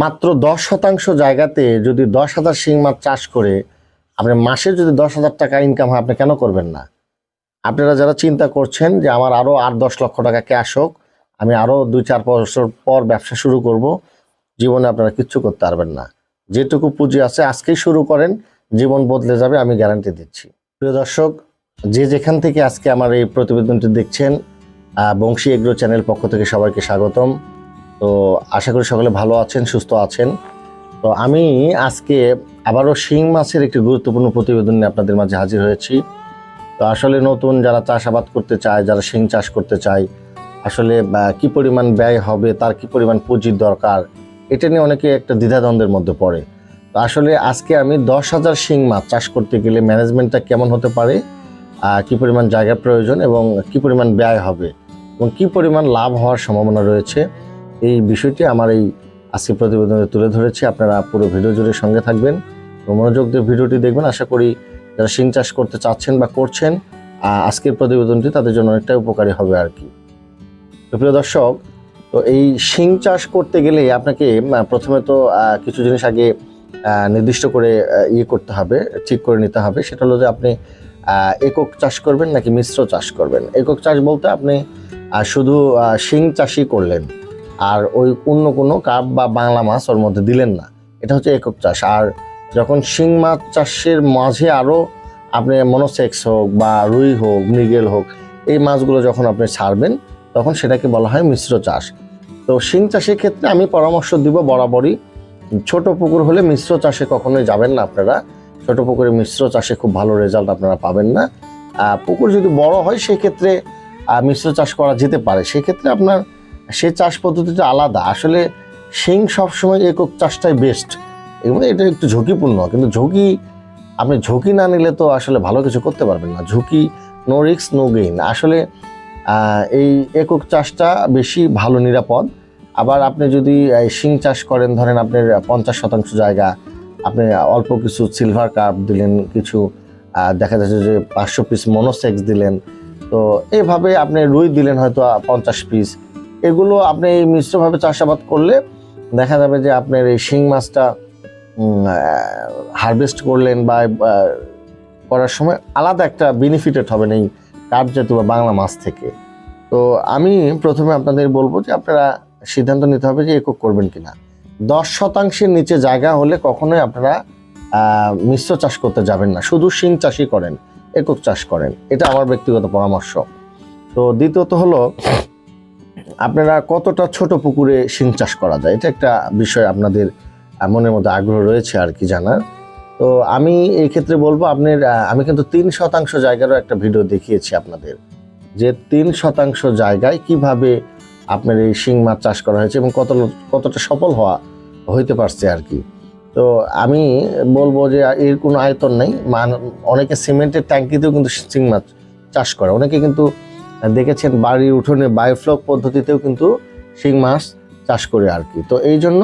মাত্র দশ শতাংশ জায়গাতে যদি দশ হাজার শিং মাছ চাষ করে আপনি মাসে যদি দশ হাজার টাকা ইনকাম হয়, আপনি কেন করবেন না? আপনারা যারা চিন্তা করছেন যে আমার আরও আট দশ লক্ষ টাকা ক্যাশ হোক, আমি আরও দুই চার বছর পর ব্যবসা শুরু করব, জীবনে আপনারা কিচ্ছু করতে পারবেন না। যেটুকু পুঁজি আছে, আজকেই শুরু করেন, জীবন বদলে যাবে, আমি গ্যারান্টি দিচ্ছি। প্রিয় দর্শক, যে যেখান থেকে আজকে আমার এই প্রতিবেদনটি দেখছেন বংশী এগ্রো চ্যানেল পক্ষ থেকে সবাইকে স্বাগতম। তো আশা করি সকলে ভালো আছেন, সুস্থ আছেন। তো আমি আজকে আবারও শিং মাছের একটি গুরুত্বপূর্ণ প্রতিবেদন নিয়ে আপনাদের মাঝে হাজির হয়েছি। তো আসলে নতুন যারা চাষাবাদ করতে চায়, যারা শিং চাষ করতে চায়, আসলে কি পরিমাণ ব্যয় হবে, তার কি পরিমাণ পুঁজির দরকার, এটা নিয়ে অনেকে একটা দ্বিধাদ্বন্দ্বের মধ্যে পড়ে। তো আসলে আজকে আমি দশ হাজার শিং মাছ চাষ করতে গেলে ম্যানেজমেন্টটা কেমন হতে পারে কি পরিমাণ জায়গার প্রয়োজন এবং কি পরিমাণ ব্যয় হবে এবং কি পরিমাণ লাভ হওয়ার সম্ভাবনা রয়েছে এই বিষয়টি আমার এই আজকে প্রতিবেদনে তুলে ধরেছি। আপনারা পুরো ভিডিও জুড়ে সঙ্গে থাকবেন মনোযোগ দিয়ে ভিডিওটি দেখবেন। আশা করি যারা শিং চাষ করতে চাচ্ছেন বা করছেন আজকের প্রতিবেদনটি তাদের জন্য অনেকটাই উপকারী হবে আর কি। তো প্রিয় দর্শক, তো এই শিং চাষ করতে গেলে আপনাকে প্রথমে তো কিছু জিনিস আগে নির্দিষ্ট করে ইয়ে করতে হবে, ঠিক করে নিতে হবে। সেটা হলো যে আপনি একক চাষ করবেন নাকি মিশ্র চাষ করবেন? একক চাষ বলতে আপনি শুধু শিং চাষই করলেন। আর ওই অন্য কোনো কাপ বা বাংলা মাছ ওর মধ্যে দিলেন না। এটা হচ্ছে একক চাষ। আর যখন শিং মাছ চাষের মাঝে আরও আপনি মনোসেক্স হোক বা রুই হোক, মৃগেল হোক, এই মাছগুলো যখন আপনি ছাড়বেন, তখন সেটাকে বলা হয় মিশ্র চাষ। তো শিং চাষের ক্ষেত্রে আমি পরামর্শ দিব বরাবরই। ছোট পুকুর হলে মিশ্র চাষে কখনোই যাবেন না আপনারা। ছোট পুকুরে মিশ্র চাষে খুব ভালো রেজাল্ট আপনারা পাবেন না। পুকুর যদি বড় হয়, সেক্ষেত্রে মিশ্র চাষ করা যেতে পারে। সেক্ষেত্রে আপনার সে চাষ পদ্ধতিটা আলাদা। আসলে শিং সবসময় একক চাষটাই বেস্ট এবং এটা একটু ঝুঁকিপূর্ণ, কিন্তু ঝুঁকি, আপনি ঝুঁকি না নিলে তো আসলে ভালো কিছু করতে পারবেন না। ঝুঁকি নো রিক্স নো গেইন আসলে এই একক চাষটা বেশি ভালো, নিরাপদ। আবার আপনি যদি শিং চাষ করেন, ধরেন আপনার পঞ্চাশ শতাংশ জায়গা, আপনি অল্প কিছু সিলভার কাপ দিলেন, কিছু দেখা যাচ্ছে যে পাঁচশো পিস মনোসেক্স দিলেন। তো এইভাবে আপনি রুই দিলেন হয়তো পঞ্চাশ পিস এগুলো আপনি এই মিশ্রভাবে চাষাবাদ করলে দেখা যাবে যে আপনার এই শিং মাছটা হারভেস্ট করলেন বা করার সময় আলাদা একটা বেনিফিটেড হবেন এই কাঠ বা বাংলা মাছ থেকে। তো আমি প্রথমে আপনাদের বলব যে আপনারা সিদ্ধান্ত নিতে হবে যে একক করবেন কিনা। দশ শতাংশের নিচে জায়গা হলে কখনোই আপনারা মিশ্র চাষ করতে যাবেন না। শুধু শিং চাষই করেন, একক চাষ করেন। এটা আমার ব্যক্তিগত পরামর্শ। তো দ্বিতীয়ত হলো আপনারা কতটা ছোট পুকুরে শিং চাষ করা যায়? এটা একটা বিষয় আপনাদের মনের মধ্যে আগ্রহ রয়েছে আর কি জানার। তো আমি এই ক্ষেত্রে বলব, আপনার আমি কিন্তু তিন শতাংশ জায়গারও একটা ভিডিও দেখিয়েছি আপনাদের। যে তিন শতাংশ জায়গায় কীভাবে আপনার এই শিং মাছ চাষ করা হয়েছে এবং কত কতটা সফল হওয়া হইতে পারছে আর কি। তো আমি বলব যে এর কোনো আয়তন নেই। মান, অনেকে সিমেন্টের ট্যাঙ্কিতেও কিন্তু শিং মাছ চাষ করে, অনেকে কিন্তু দেখেছেন বাড়ির উঠোনে বায়োফ্লক পদ্ধতিতেও কিন্তু শিং মাছ চাষ করে আর কি। তো এই জন্য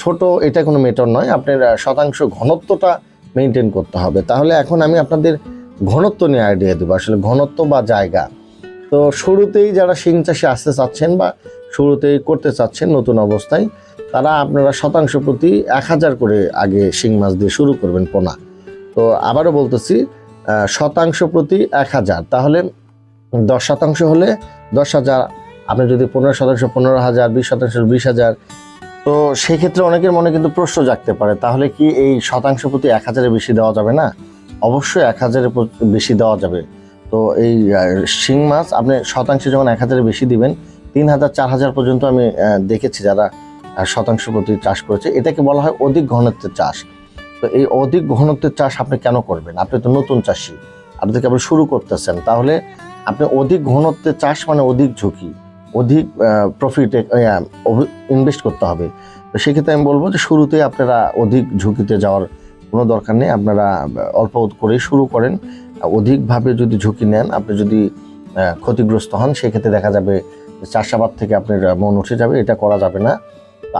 ছোট এটা কোনো মেটার নয়, আপনার শতাংশ ঘনত্বটা মেনটেন করতে হবে। তাহলে এখন আমি আপনাদের ঘনত্ব নিয়ে আইডিয়া দেবো, আসলে ঘনত্ব বা জায়গা। তো শুরুতেই যারা শিং চাষে আসতে চাচ্ছেন বা শুরুতেই করতে চাচ্ছেন নতুন অবস্থায়, তারা আপনারা শতাংশ প্রতি এক হাজার করে আগে শিং মাছ দিয়ে শুরু করবেন পোনা। তো আবারও বলতেছি শতাংশ প্রতি এক হাজার। তাহলে দশ শতাংশ হলে দশ হাজার, আপনি যদি পনেরো শতাংশ, পনেরো হাজার, বিশ শতাংশ, বিশ হাজার, তো সেক্ষেত্রে অনেকের মনে কিন্তু প্রশ্ন জাগতে পারে, তাহলে কি এই শতাংশ প্রতি এক হাজারের বেশি দেওয়া যাবে না? অবশ্যই এক হাজারের বেশি দেওয়া যাবে। তো এই শিং মাছ আপনি শতাংশে যখন এক হাজারের বেশি দিবেন, তিন হাজার, চার হাজার পর্যন্ত আমি দেখেছি যারা শতাংশ প্রতি চাষ করেছে, এটাকে বলা হয় অধিক ঘনত্বের চাষ। তো এই অধিক ঘনত্বের চাষ আপনি কেন করবেন? আপনি তো নতুন চাষি, আপনি তো কেবল শুরু করতেছেন, তাহলে আপনি অধিক ঘনত্বের চাষ মানে অধিক ঝুঁকি, অধিক প্রফিটে ইনভেস্ট করতে হবে। তো সেক্ষেত্রে আমি বলব যে শুরুতে আপনারা অধিক ঝুঁকিতে যাওয়ার কোনো দরকার নেই। আপনারা অল্প করে শুরু করেন। অধিকভাবে যদি ঝুঁকি নেন, আপনি যদি ক্ষতিগ্রস্ত হন, সেক্ষেত্রে দেখা যাবে চাষাবাদ থেকে আপনার মন উঠে যাবে, এটা করা যাবে না।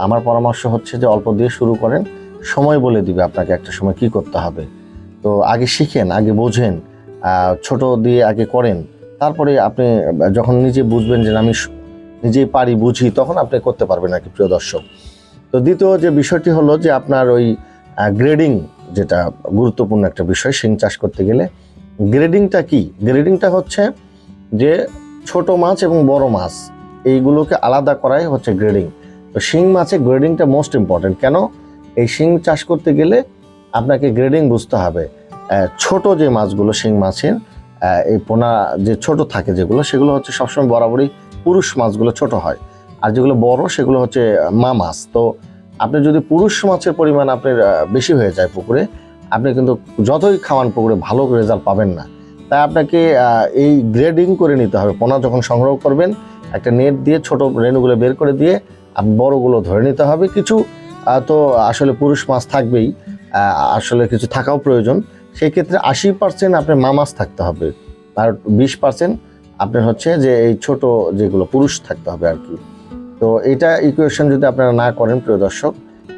আমার পরামর্শ হচ্ছে যে অল্প দিয়ে শুরু করেন। সময় বলে দিবে আপনাকে একটা সময় কি করতে হবে। তো আগে শিখেন, আগে বোঝেন ছোট দিয়ে আগে করেন। তারপরে আপনি, যখন নিজে বুঝবেন যে আমি নিজেই পারি বুঝি, তখন আপনি করতে পারবেন আর কি, প্রিয় দর্শক। তো দ্বিতীয় যে বিষয়টি হলো যে আপনার ওই গ্রেডিং যেটা গুরুত্বপূর্ণ একটা বিষয়, শিং চাষ করতে গেলে গ্রেডিংটা কি? গ্রেডিংটা হচ্ছে যে ছোট মাছ এবং বড় মাছ, এইগুলোকে আলাদা করাই হচ্ছে গ্রেডিং তো শিং মাছে গ্রেডিংটা মোস্ট ইম্পর্টেন্ট কেন? এই শিং চাষ করতে গেলে আপনাকে গ্রেডিং বুঝতে হবে। ছোট যে মাছগুলো, শিং মাছের এই পোনা যে ছোট থাকে যেগুলো, সেগুলো হচ্ছে সবসময় বরাবরই পুরুষ মাছগুলো ছোট হয়। আর যেগুলো বড়, সেগুলো হচ্ছে মা মাছ। তো আপনি যদি পুরুষ মাছের পরিমাণ আপনার বেশি হয়ে যায় পুকুরে, আপনি কিন্তু যতই খাওয়ান পুকুরে, ভালো রেজাল্ট পাবেন না। তাই আপনাকে এই গ্রেডিং করে নিতে হবে। পোনা যখন সংগ্রহ করবেন, একটা নেট দিয়ে ছোট রেণুগুলো বের করে দিয়ে আপনি বড়গুলো ধরে নিতে হবে। কিছু তো আসলে পুরুষ মাছ থাকবেই। আসলে কিছু থাকাও প্রয়োজন। সেই ক্ষেত্রে আশি পার্সেন্ট আপনার মা মাছ থাকতে হবে। আর বিশ পার্সেন্ট আপনার হচ্ছে যে এই ছোট যেগুলো পুরুষ থাকতে হবে আর কি। তো এটা ইকুয়েশন যদি আপনারা না করেন, প্রিয় দর্শক,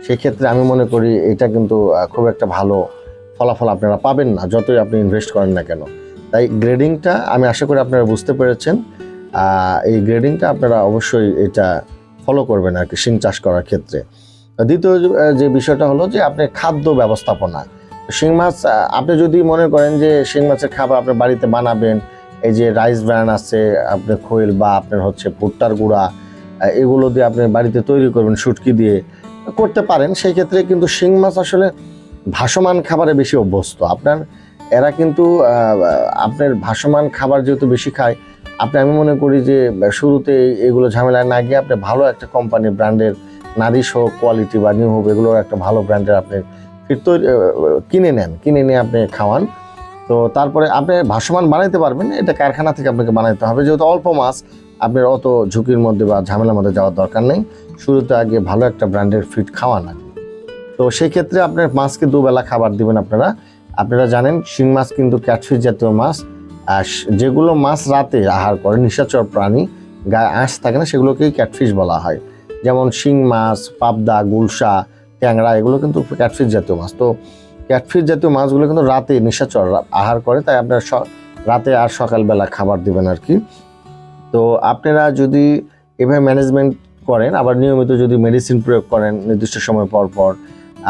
সেক্ষেত্রে আমি মনে করি এটা কিন্তু খুব একটা ভালো ফলাফল আপনারা পাবেন না, যতই আপনি ইনভেস্ট করেন না কেন। তাই গ্রেডিংটা আমি আশা করি আপনারা বুঝতে পেরেছেন। এই গ্রেডিংটা আপনারা অবশ্যই এটা ফলো করবেন আর কি, শিং চাষ করার ক্ষেত্রে। দ্বিতীয় যে বিষয়টা হলো যে, আপনি খাদ্য ব্যবস্থাপনা শিং মাছ আপনি যদি মনে করেন যে শিং মাছের খাবার আপনি বাড়িতে বানাবেন, এই যে রাইস ব্র্যান আছে, আপনার খৈল বা আপনার হচ্ছে ভুট্টার গুঁড়া এগুলো দিয়ে আপনি বাড়িতে তৈরি করবেন শুটকি দিয়ে, করতে পারেন। সেই ক্ষেত্রে কিন্তু শিং মাছ আসলে ভাসমান খাবারে বেশি অভ্যস্ত। আপনার, এরা কিন্তু আপনার ভাসমান খাবার যেহেতু বেশি খায়, আপনি, আমি মনে করি যে শুরুতে এগুলো ঝামেলায় না গিয়ে আপনি ভালো একটা কোম্পানি ব্র্যান্ডের নারিশ হোক কোয়ালিটি বা নিউ হোক এগুলোর একটা ভালো ব্র্যান্ডের আপনি ফির তৈরি কিনে নেন, কিনে নিয়ে আপনি খাওয়ান। তো তারপরে আপনি ভাসমান বানাইতে পারবেন, এটা কারখানা থেকে আপনাকে বানাইতে হবে। যেহেতু অল্প মাছ, আপনার অত ঝুঁকির মধ্যে বা ঝামেলার মধ্যে যাওয়ার দরকার নেই। শুরুতে আগে ভালো একটা ব্র্যান্ডের ফিড খাওয়ান আগে তো সেই ক্ষেত্রে আপনার মাছকে দুবেলা খাবার দিবেন আপনারা। আপনারা জানেন, শিং মাছ কিন্তু ক্যাটফিশ জাতীয় মাছ। আর যেগুলো মাছ রাতে আহার করে, নিশাচর প্রাণী, গায়ে আঁশ থাকে না, সেগুলোকেই ক্যাটফিশ বলা হয়। যেমন শিং মাছ, পাবদা, গুলশা ট্যাংরা, এগুলো কিন্তু ক্যাটফিশ জাতীয় মাছ। তো ক্যাটফিশ জাতীয় মাছগুলো কিন্তু রাতে নিশাচর আহার করে, তাই আপনার রাতে আর সকালবেলা খাবার দিবেন আর কি। তো আপনারা যদি এভাবে ম্যানেজমেন্ট করেন, আবার নিয়মিত যদি মেডিসিন প্রয়োগ করেন নির্দিষ্ট সময় পর পর,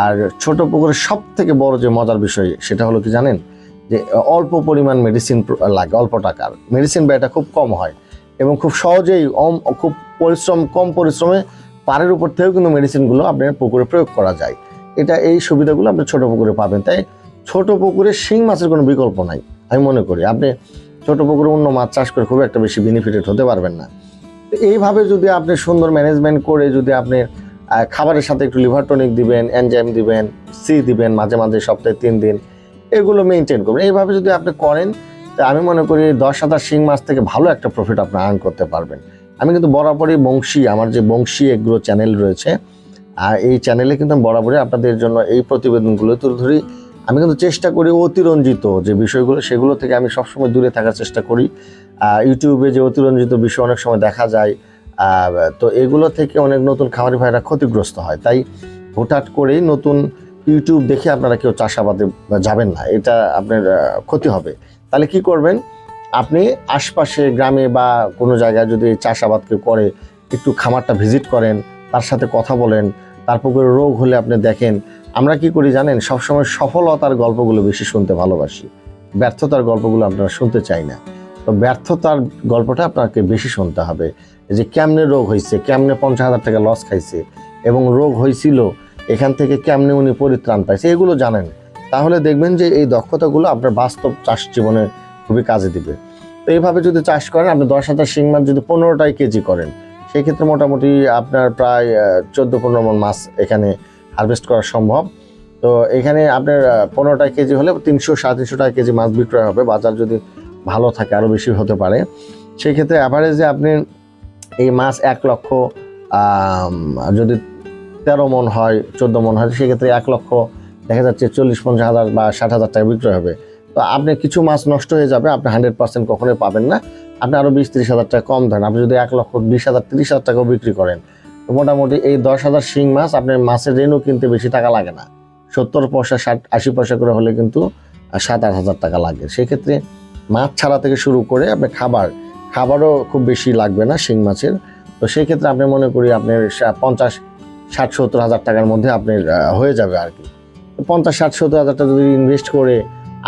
আর ছোট পুকুরের সব থেকে বড় যে মজার বিষয়, সেটা হলো কি জানেন? যে অল্প পরিমাণ মেডিসিন লাগে, অল্প টাকার। মেডিসিন ব্যয়টা খুব কম হয় এবং খুব সহজেই খুব পরিশ্রম, কম পরিশ্রমে পাড়ের উপর থেকেও কিন্তু মেডিসিনগুলো আপনার পুকুরে প্রয়োগ করা যায়। এটা এই সুবিধাগুলো আপনি ছোট পুকুরে পাবেন। তাই ছোট পুকুরে শিং মাছের কোনো বিকল্প নাই, আমি মনে করি। আপনি ছোট পুকুরে অন্য মাছ চাষ করে খুব একটা বেশি বেনিফিটেড হতে পারবেন না। এইভাবে যদি আপনি সুন্দর ম্যানেজমেন্ট করে যদি আপনি খাবারের সাথে একটু লিভার টনিক দিবেন এনজাইম দিবেন সি দিবেন মাঝে মাঝে সপ্তাহে তিন দিন, এগুলো মেনটেন করবেন। এইভাবে যদি আপনি করেন, তা আমি মনে করি দশ হাজার শিং মাছ থেকে ভালো একটা প্রফিট আপনি আর্ন করতে পারবেন। আমি কিন্তু বরাবরই বংশী, আমার যে বংশী এগ্রো চ্যানেল রয়েছে, আর এই চ্যানেলে কিন্তু আমি বরাবরই আপনাদের জন্য এই প্রতিবেদনগুলো তুলে ধরি। আমি কিন্তু চেষ্টা করি অতিরঞ্জিত যে বিষয়গুলো, সেগুলো থেকে আমি সবসময় দূরে থাকার চেষ্টা করি। ইউটিউবে যে অতিরঞ্জিত বিষয় অনেক সময় দেখা যায় তো এগুলো থেকে অনেক নতুন খামারি ভাইরা ক্ষতিগ্রস্ত হয়। তাই হঠাৎ করেই নতুন ইউটিউব দেখে আপনারা কেউ চাষাবাদে যাবেন না, এটা আপনার ক্ষতি হবে। তাহলে কি করবেন? আপনি আশপাশে গ্রামে বা কোনো জায়গায় যদি চাষাবাদ কেউ করে, একটু খামারটা ভিজিট করেন, তার সাথে কথা বলেন তারপর করে রোগ হলে আপনি দেখেন, আমরা কি করি জানেন? সবসময় সফলতার গল্পগুলো বেশি শুনতে ভালোবাসি। ব্যর্থতার গল্পগুলো আপনারা শুনতে চাই না। তো ব্যর্থতার গল্পটা আপনাকে বেশি শুনতে হবে। যে কেমনে রোগ হয়েছে, কেমনে পঞ্চাশ হাজার টাকা লস খাইছে এবং রোগ হয়েছিল, এখান থেকে কেমনে উনি পরিত্রাণ পাইছে, এগুলো জানেন। তাহলে দেখবেন যে এই দক্ষতাগুলো আপনার বাস্তব চাষ জীবনে খুবই কাজে দিবে। তো এইভাবে যদি চাষ করেন, আপনি দশ হাজার শিং মাছ যদি পনেরোটাই কেজি করেন সেই ক্ষেত্রে মোটামুটি আপনার প্রায় চোদ্দ পনেরো মন মাছ এখানে হারভেস্ট করা সম্ভব। তো এখানে আপনার পনেরোটা কেজি হলে তিনশো, সাড়ে তিনশো টাকা কেজি মাছ বিক্রয় হবে। বাজার যদি ভালো থাকে আরও বেশি হতে পারে। সেই ক্ষেত্রে অ্যাভারেজে আপনি এই মাছ এক লক্ষ যদি তেরো মন হয়, চোদ্দ মন হয়, সেক্ষেত্রে এক লক্ষ, দেখা যাচ্ছে চল্লিশ, পঞ্চাশ হাজার বা ষাট হাজার টাকা বিক্রয় হবে। তো আপনি কিছু মাছ নষ্ট হয়ে যাবে, আপনি হান্ড্রেড পার্সেন্ট কখনোই পাবেন না। আপনি আরও বিশ তিরিশ হাজার টাকা কম ধরেন, আপনি যদি এক লক্ষ বিশ হাজার, তিরিশ হাজার টাকাও বিক্রি করেন, তো মোটামুটি এই দশ হাজার শিং মাছ আপনার মাছের রেনু কিনতে বেশি টাকা লাগে না। সত্তর পয়সা, ষাট, আশি পয়সা করে হলে কিন্তু সাত আট হাজার টাকা লাগে। সেক্ষেত্রে মাছ ছাড়া থেকে শুরু করে আপনি খাবার, খাবারও খুব বেশি লাগবে না শিং মাছের। তো সেই ক্ষেত্রে আপনি মনে করি আপনার পঞ্চাশ, ষাট, সত্তর হাজার টাকার মধ্যে আপনার হয়ে যাবে আর কি। পঞ্চাশ, ষাট, সত্তর হাজার টাকা যদি ইনভেস্ট করে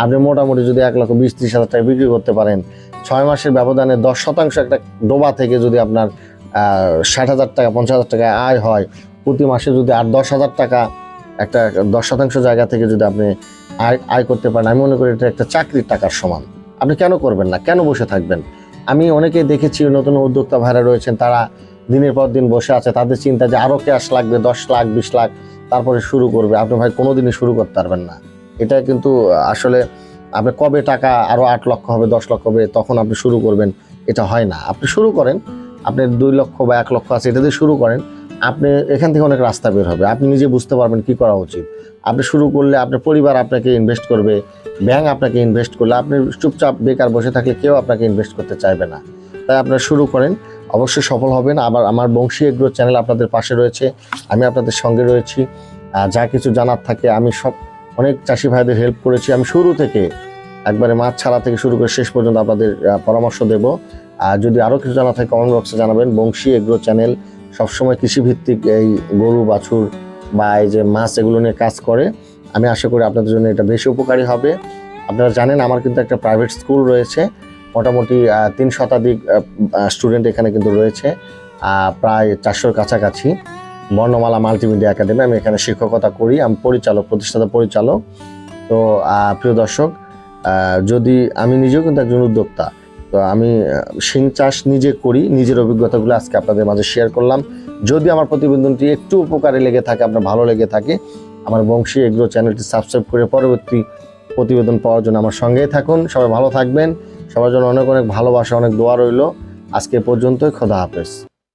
আপনি মোটামুটি যদি এক লক্ষ বিশ ত্রিশ হাজার টাকা বিক্রি করতে পারেন, ছয় মাসের ব্যবধানে দশ শতাংশ একটা ডোবা থেকে যদি আপনার ষাট হাজার টাকা, পঞ্চাশ হাজার টাকা আয় হয়, প্রতি মাসে যদি আট দশ হাজার টাকা একটা দশ শতাংশ জায়গা থেকে যদি আপনি আয় আয় করতে পারেন, আমি মনে করি এটা একটা চাকরির টাকার সমান। আপনি কেন করবেন না? কেন বসে থাকবেন? আমি অনেকেই দেখেছি নতুন উদ্যোক্তা ভাইরা রয়েছেন, তারা দিনের পর দিন বসে আছে, তাদের চিন্তা যে আরও ক্যাশ লাগবে, দশ লাখ, বিশ লাখ, তারপরে শুরু করবে। আপনি ভাই কোনোদিনই শুরু করতে পারবেন না। এটা কিন্তু, আসলে আপনি কবে টাকা আরও আট লক্ষ হবে, দশ লক্ষ হবে, তখন আপনি শুরু করবেন, এটা হয় না। আপনি শুরু করেন, আপনি দুই লক্ষ বা এক লক্ষ আছে, এটা দিয়ে শুরু করেন, আপনি এখান থেকে অনেক রাস্তা বের হবে। আপনি নিজে বুঝতে পারবেন কি করা উচিত। আপনি শুরু করলে আপনার পরিবার আপনাকে ইনভেস্ট করবে ব্যাংক আপনাকে ইনভেস্ট করলে, আপনি চুপচাপ বেকার বসে থাকলে কেউ আপনাকে ইনভেস্ট করতে চাইবে না। তাই আপনারা শুরু করেন, অবশ্যই সফল হবেন। আবার আমার বংশী এগ্রো চ্যানেল আপনাদের পাশে রয়েছে, আমি আপনাদের সঙ্গে রয়েছি। যা কিছু জানার থাকে, আমি সব অনেক চাষি ভাইদের হেল্প করেছি। আমি শুরু থেকে, একবারে মাছ ছাড়া থেকে শুরু করে শেষ পর্যন্ত আপনাদের পরামর্শ দেব। আর যদি আরও কিছু জানা থাকে কমেন্ট বক্সে জানাবেন। বংশী এগ্রো চ্যানেল সবসময় কৃষিভিত্তিক এই গরু, বাছুর বা এই যে মাছ এগুলো নিয়ে কাজ করে। আমি আশা করি আপনাদের জন্য এটা বেশি উপকারী হবে। আপনারা জানেন আমার কিন্তু একটা প্রাইভেট স্কুল রয়েছে। মোটামুটি তিন শতাধিক স্টুডেন্ট এখানে কিন্তু রয়েছে। প্রায় চারশোর কাছাকাছি। বর্ণমালা মাল্টিমিডিয়া একাডেমি, আমি এখানে শিক্ষকতা করি, আমি পরিচালক, প্রতিষ্ঠাতা পরিচালক। তো প্রিয় দর্শক যদি আমি নিজেও কিন্তু একজন উদ্যোক্তা, তো আমি শিং চাষ নিজে করি, নিজের অভিজ্ঞতাগুলো আজকে আপনাদের মাঝে শেয়ার করলাম। যদি আমার প্রতিবেদনটি একটু উপকারে লেগে থাকে, আপনার ভালো লেগে থাকে, আমার বংশী এগ্রো চ্যানেলটি সাবস্ক্রাইব করে পরবর্তী প্রতিবেদন পাওয়ার জন্য আমার সঙ্গেই থাকুন। সবাই ভালো থাকবেন। সবার জন্য অনেক অনেক ভালোবাসা, অনেক দোয়া রইল। আজকে পর্যন্তই, খোদা হাফেজ।